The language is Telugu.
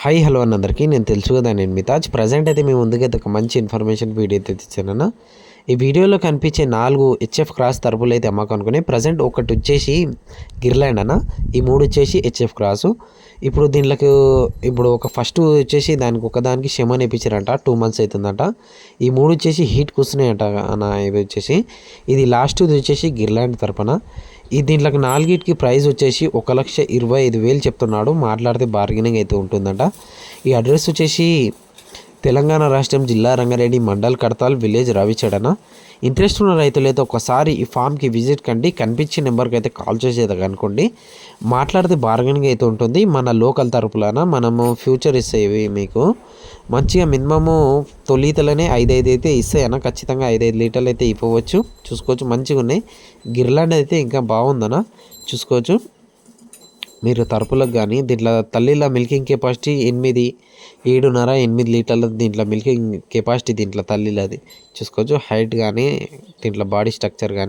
హాయ్ హలో అన్న అందరికీ. నేను తెలుసు కదా నేను మితాజ్. ప్రజెంట్ అయితే మీ ముందుకైతే ఒక మంచి ఇన్ఫర్మేషన్ వీడియో అయితే తెచ్చానన్న. ఈ వీడియోలో కనిపించే నాలుగు హెచ్ఎఫ్ క్రాస్ తరపులు అయితే అమ్మకం అనుకుని ప్రజెంట్ ఒకటి వచ్చేసి గిర్లాండ్ అన్న. ఈ మూడు వచ్చేసి హెచ్ఎఫ్ క్రాసు ఇప్పుడు దీనిలోకి ఇప్పుడు ఒక ఫస్ట్ వచ్చేసి దానికి ఒకదానికి షెమన్ వేయించారంట టూ మంత్స్ అవుతుందంట. ఈ మూడు వచ్చేసి హీట్ కూర్చున్నాయంట అన్న ఇవి వచ్చేసి. ఇది లాస్ట్ వచ్చేసి గిర్లాండ్ తరపున. ఈ దీంట్లోకి నాలుగిటికి ప్రైస్ వచ్చేసి ఒక లక్ష ఇరవై ఐదు వేలు చెప్తున్నాడు. మాట్లాడితే బార్గెనింగ్ అయితే ఉంటుందంట. ఈ అడ్రస్ వచ్చేసి తెలంగాణ రాష్ట్రం జిల్లా రంగారెడ్డి మండల్ కడతాల్ విలేజ్ రవిచడన ఇంట్రెస్ట్ ఉన్న రైతులైతే ఒకసారి ఈ ఫామ్కి విజిట్ కండి కనిపించే నెంబర్కి అయితే కాల్ చేసేది అనుకోండి. మాట్లాడితే బార్గెనింగ్ అయితే ఉంటుంది. మన లోకల్ తరపులన మనము ఫ్యూచర్ ఇస్తాయి మీకు. మంచిగా మినిమము తొలితలనే ఐదైదు అయితే ఇస్తాయన్న ఖచ్చితంగా ఐదైదు లీటర్లు అయితే ఇవ్వవచ్చు. చూసుకోవచ్చు మంచిగా ఉన్నాయి గిర్లాండ్ అయితే ఇంకా బాగుందన్న చూసుకోవచ్చు. మీరు తరపులకు కానీ దీంట్లో తల్లిల మిల్కింగ్ కెపాసిటీ ఎనిమిది ఏడున్నర ఎనిమిది లీటర్ల దీంట్లో మిల్కింగ్ కెపాసిటీ దీంట్లో తల్లిలది. చూసుకోవచ్చు హైట్ కానీ దీంట్లో బాడీ స్ట్రక్చర్ కానీ